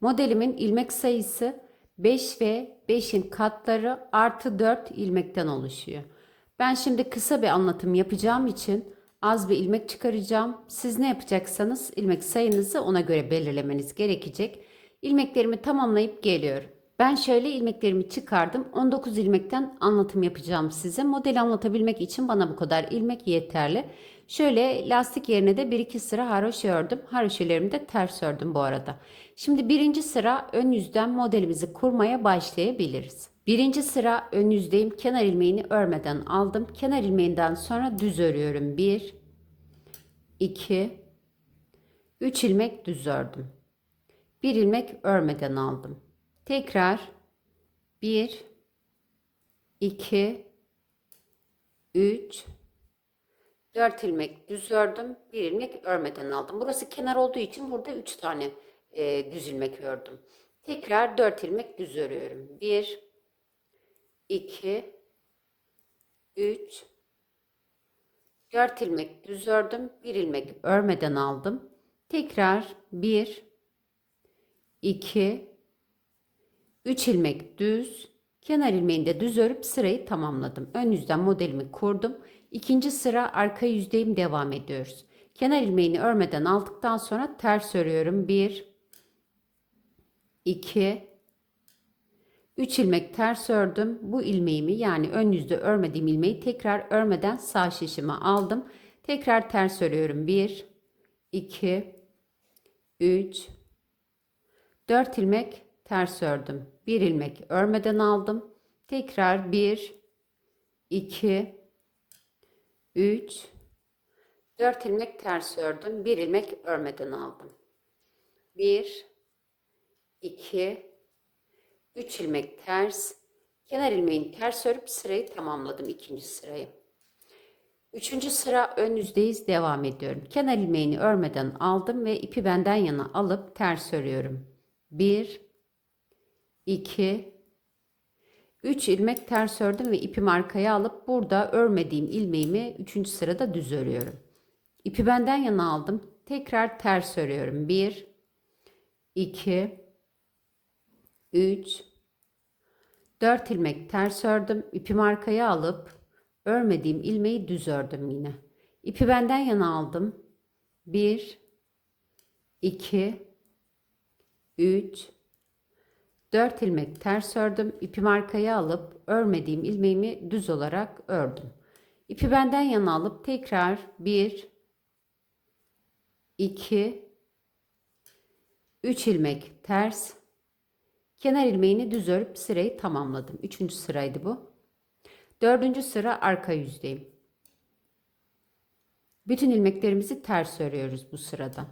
Modelimin ilmek sayısı 5 ve 5'in katları artı 4 ilmekten oluşuyor. Ben şimdi kısa bir anlatım yapacağım için az bir ilmek çıkaracağım. Siz ne yapacaksanız ilmek sayınızı ona göre belirlemeniz gerekecek. İlmeklerimi tamamlayıp geliyorum. Ben şöyle ilmeklerimi çıkardım. 19 ilmekten anlatım yapacağım size. Modeli anlatabilmek için bana bu kadar ilmek yeterli. Şöyle lastik yerine de 1-2 sıra haroşa ördüm. Haroşalarımı da ters ördüm bu arada. Şimdi birinci sıra ön yüzden modelimizi kurmaya başlayabiliriz. Birinci sıra ön yüzdeyim. Kenar ilmeğini örmeden aldım. Kenar ilmeğinden sonra düz örüyorum. 1 2 3 ilmek düz ördüm. 1 ilmek örmeden aldım. Tekrar 1 2 3 4 ilmek düz ördüm. 1 ilmek örmeden aldım. Burası kenar olduğu için burada 3 tane e, düz ilmek ördüm. Tekrar 4 ilmek düz örüyorum. 1 2 3 4 ilmek düz ördüm. 1 ilmek örmeden aldım. Tekrar 1 2 3 ilmek düz, kenar ilmeğini de düz örüp sırayı tamamladım. Ön yüzden modelimi kurdum. İkinci sıra arka yüzdeyim devam ediyoruz. Kenar ilmeğini örmeden aldıktan sonra ters örüyorum. 1 2 3 ilmek ters ördüm. Bu ilmeğimi yani ön yüzde örmediğim ilmeği tekrar örmeden sağ şişime aldım. Tekrar ters örüyorum. 1 2 3 4 ilmek ters ördüm. Bir ilmek örmeden aldım. Tekrar 1 2 3 4 ilmek ters ördüm. Bir ilmek örmeden aldım. 1 2 3 ilmek ters kenar ilmeğini ters örüp sırayı tamamladım ikinci sırayı. Üçüncü sıra ön yüzdeyiz devam ediyorum. Kenar ilmeğini örmeden aldım ve ipi benden yana alıp ters örüyorum. 1 2 3 ilmek ters ördüm ve ipimi arkaya alıp burada örmediğim ilmeğimi 3. sırada düz örüyorum. İpi benden yana aldım. Tekrar ters örüyorum. 1 2 3 4 ilmek ters ördüm. İpimi arkaya alıp örmediğim ilmeği düz ördüm yine. İpi benden yana aldım. 1 2 3 4 ilmek ters ördüm. İpimi arkaya alıp örmediğim ilmeğimi düz olarak ördüm. İpi benden yana alıp tekrar 1 2 3 ilmek ters kenar ilmeğini düz örüp sırayı tamamladım. Üçüncü sıraydı bu. Dördüncü sıra arka yüzdeyim. Bütün ilmeklerimizi ters örüyoruz bu sırada.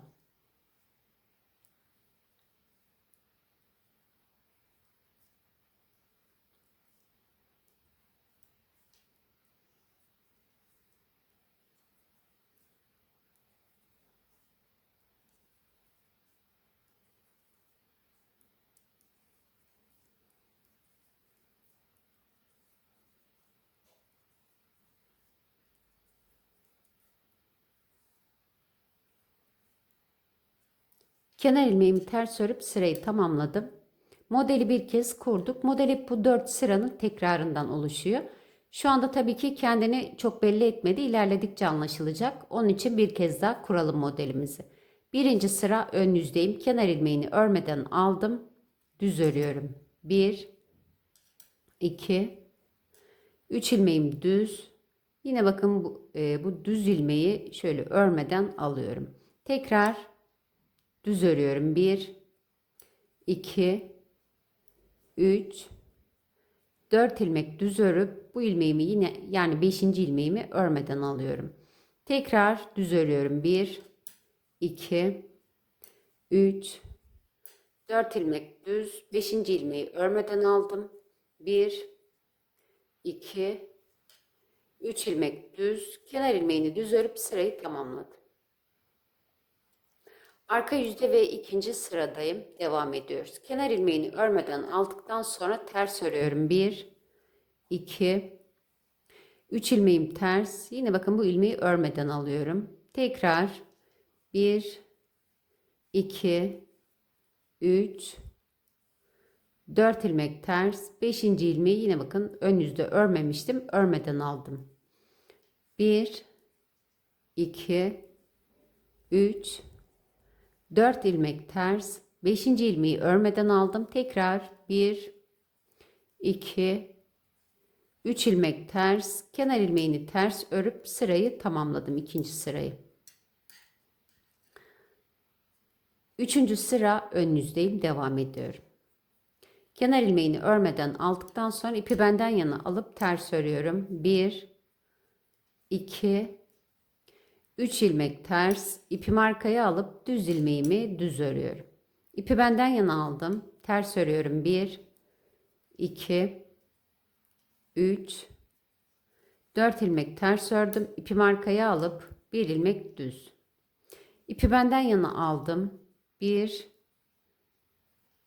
Kenar ilmeğimi ters örüp sırayı tamamladım. Modeli bir kez kurduk. Model bu 4 sıranın tekrarından oluşuyor. Şu anda tabii ki kendini çok belli etmedi. İlerledikçe anlaşılacak. Onun için bir kez daha kuralım modelimizi. Birinci sıra ön yüzdeyim. Kenar ilmeğini örmeden aldım. Düz örüyorum. 1 2 3 ilmeğim düz. Yine bakın bu, e, bu düz ilmeği şöyle örmeden alıyorum. Tekrar düz örüyorum. 1 2 3 4 ilmek düz örüp bu ilmeğimi yine yani 5. ilmeğimi örmeden alıyorum. Tekrar düz örüyorum. 1 2 3 4 ilmek düz 5. ilmeği örmeden aldım. 1 2 3 ilmek düz kenar ilmeğini düz örüp sırayı tamamladım. Arka yüzde ve ikinci sıradayım. Devam ediyoruz. Kenar ilmeğini örmeden aldıktan sonra ters örüyorum. 1 2 3 ilmeğim ters. Yine bakın bu ilmeği örmeden alıyorum. Tekrar 1 2 3 4 ilmek ters 5. ilmeği yine bakın ön yüzde örmemiştim örmeden aldım 1 2 3 4 ilmek ters 5. ilmeği örmeden aldım tekrar 1 2 3 ilmek ters kenar ilmeğini ters örüp sırayı tamamladım ikinci sırayı Üçüncü sıra ön yüzdeyim devam ediyorum. Kenar ilmeğini örmeden aldıktan sonra ipi benden yana alıp ters örüyorum. 1 2 3 ilmek ters ipimi arkaya alıp düz ilmeğimi düz örüyorum. İpi benden yana aldım. Ters örüyorum. 1 2 3 4 ilmek ters ördüm. İpimi arkaya alıp bir ilmek düz. İpi benden yana aldım. 1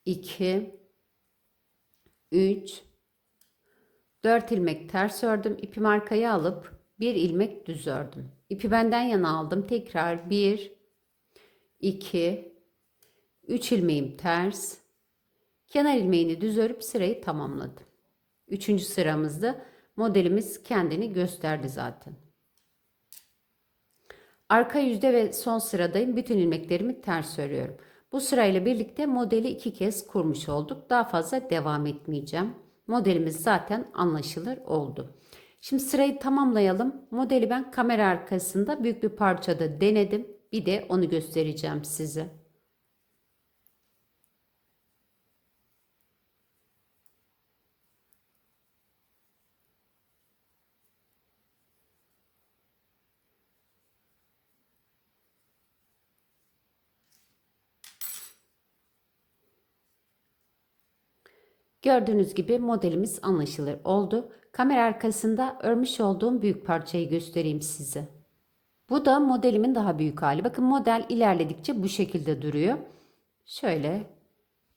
2 3 4 ilmek ters ördüm. İpimi arkaya alıp bir ilmek düz ördüm. İpi benden yana aldım. Tekrar 1 2 3 ilmeğim ters. Kenar ilmeğini düz örüp sırayı tamamladım. Üçüncü sıramızda modelimiz kendini gösterdi zaten. Arka yüzde ve son sıradayım. Bütün ilmeklerimi ters örüyorum. Bu sırayla birlikte modeli iki kez kurmuş olduk. Daha fazla devam etmeyeceğim. Modelimiz zaten anlaşılır oldu. Şimdi sırayı tamamlayalım. Modeli ben kamera arkasında büyük bir parçada denedim. Bir de onu göstereceğim size. Gördüğünüz gibi modelimiz anlaşılır oldu. Kamera arkasında örmüş olduğum büyük parçayı göstereyim size. Bu da modelimin daha büyük hali. Bakın model ilerledikçe bu şekilde duruyor. Şöyle.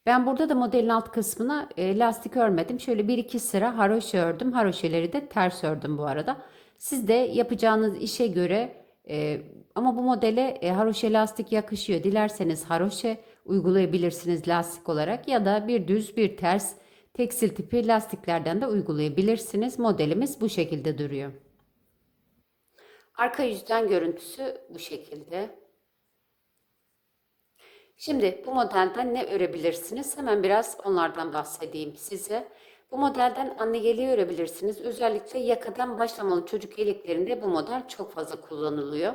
Ben burada da modelin alt kısmına e, lastik örmedim. Şöyle 1-2 sıra haroşa ördüm. Haroşeleri de ters ördüm bu arada. Siz de yapacağınız işe göre e, ama bu modele e, haroşe lastik yakışıyor. Dilerseniz haroşe uygulayabilirsiniz lastik olarak ya da bir düz bir ters tekstil tipi lastiklerden de uygulayabilirsiniz. Modelimiz bu şekilde duruyor. Arka yüzden görüntüsü bu şekilde. Şimdi bu modelden ne örebilirsiniz? Hemen biraz onlardan bahsedeyim size. Bu modelden anne yeleği örebilirsiniz. Özellikle yakadan başlamalı çocuk yeleklerinde bu model çok fazla kullanılıyor.